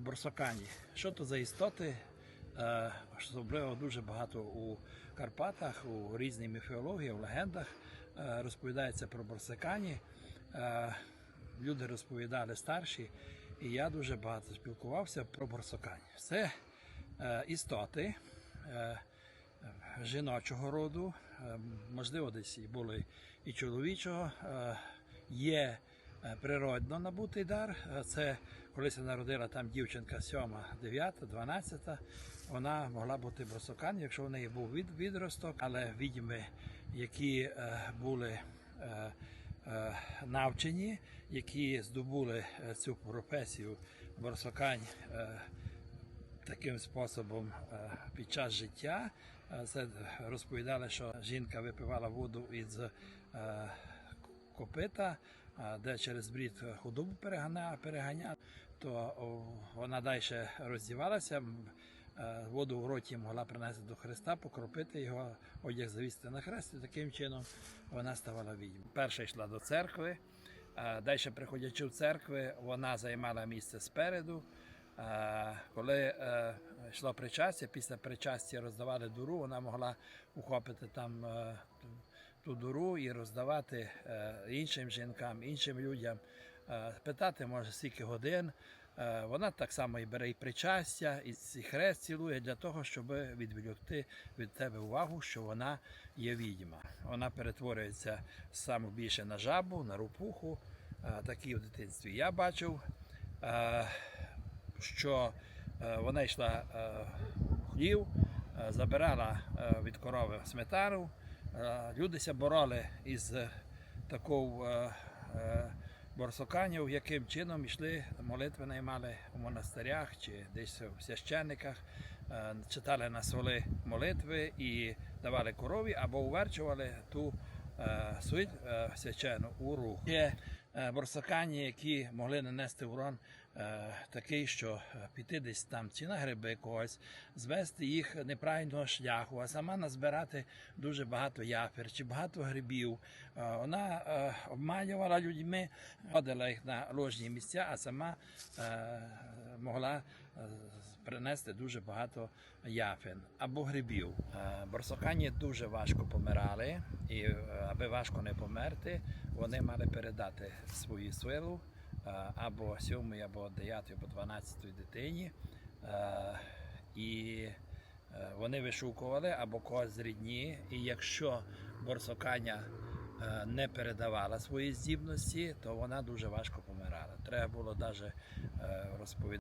борсокані. Що то за істоти? Е, Особливо дуже багато у Карпатах, у різній міфології, в легендах е, розповідається про борсокані. Е, Люди розповідали старші, і я дуже багато спілкувався про борсокань. Це істоти жіночого роду, можливо, десь і були і чоловічого. Є природно набутий дар. Е, Це коли се народила там дівчинка 7, 9, 12, вона могла бути бросокан, якщо в неї був від, відросток, але відьми, які е, були е, е, навчені, які здобули е, цю професію борсокань. е, таким способом е, під час життя. Е, Це розповідали, що жінка випивала воду із е, копита, е, де через брід худобу переганяла, то вона далі роздівалася. е, Воду в роті могла принести до Христа, покропити його, одяг завісти на хрест, і таким чином вона ставала відьмою. Перша йшла до церкви, далі, приходячи в церкви, вона займала місце спереду. Е, Коли е, йшло причастя, після причастя роздавали дуру, вона могла ухопити там е, ту- дуру і роздавати е, іншим жінкам, іншим людям, Е, питати може скільки годин. Е, Вона так само і бере і причастя, і хрест цілує для того, щоб відволікти від тебе увагу, що вона є відьма. Вона перетворюється саме більше на жабу, на рупуху. Такі в дитинстві я бачив. Що вона йшла в хлів, забирала від корови сметану. Е, Люди ся бороли із е, такою е, борсоканів, яким чином йшли молитви наймали у монастирях чи десь в священниках, читали на соли молитви і давали корові або уверчували ту суть свячену у рух. Є борсокані, які могли нанести урон такий, що е, піти десь там чи на гриби когось, звести їх неправильного шляху, а сама назбирати дуже багато яфер чи багато грибів. Е, Вона е, обманювала людьми, ходила їх на ложні місця, а сама е, могла е, принести дуже багато яфин або грибів. Е, Борсокані дуже важко помирали, і е, аби важко не померти, вони мали передати свою силу е, або сьомої, або дев'ятої, або дванадцятій дитині. Е, І е, вони вишукували або когось з рідні, і якщо борсоканя е, не передавала свої здібності, то вона дуже важко помирала. Треба було навіть розповідати.